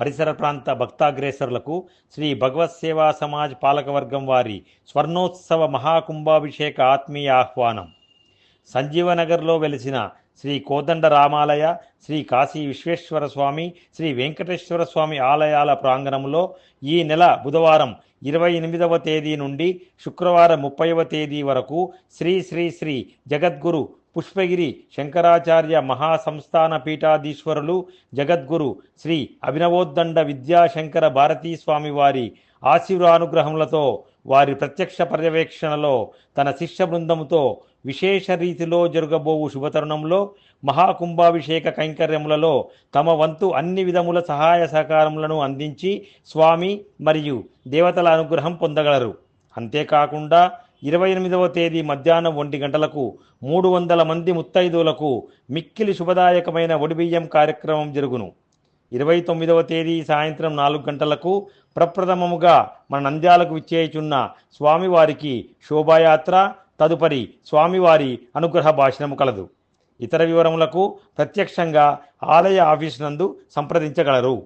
పరిసర ప్రాంత భక్తాగ్రేసరులకు శ్రీ భగవత్ సేవా సమాజ్ పాలకవర్గం వారి స్వర్ణోత్సవ మహాకుంభాభిషేక ఆత్మీయ ఆహ్వానం. సంజీవనగర్లో వెలిసిన శ్రీ కోదండ రామాలయ శ్రీ కాశీ విశ్వేశ్వర స్వామి శ్రీ వెంకటేశ్వర స్వామి ఆలయాల ప్రాంగణంలో ఈ నెల బుధవారం ఇరవై ఎనిమిదవ తేదీ నుండి శుక్రవారం ముప్పైవ తేదీ వరకు శ్రీ శ్రీ శ్రీ జగద్గురు పుష్పగిరి శంకరాచార్య మహాసంస్థాన పీఠాధీశ్వరులు జగద్గురు శ్రీ అభినవోద్దండ విద్యాశంకర భారతీ స్వామి వారి ఆశీర్వానుగ్రహములతో వారి ప్రత్యక్ష పర్యవేక్షణలో తన శిష్య బృందంతో విశేష రీతిలో జరగబోవు శుభతరుణంలో మహాకుంభాభిషేక కైంకర్యములలో తమ వంతు అన్ని విధముల సహాయ సహకారములను అందించి స్వామి మరియు దేవతల అనుగ్రహం పొందగలరు. అంతేకాకుండా ఇరవై ఎనిమిదవ తేదీ మధ్యాహ్నం ఒంటి గంటలకు మూడు వందల మంది ముత్తైదువులకు మిక్కిలి శుభదాయకమైన ఒడిబియ్యం కార్యక్రమం జరుగును. ఇరవై తొమ్మిదవ తేదీ సాయంత్రం నాలుగు గంటలకు ప్రప్రథమముగా మన నంద్యాలకు విచ్చేయుచున్న స్వామివారికి శోభాయాత్ర తదుపరి స్వామివారి అనుగ్రహ భాషణము కలదు. ఇతర వివరములకు ప్రత్యక్షంగా ఆలయ ఆఫీస్ నందు సంప్రదించగలరు.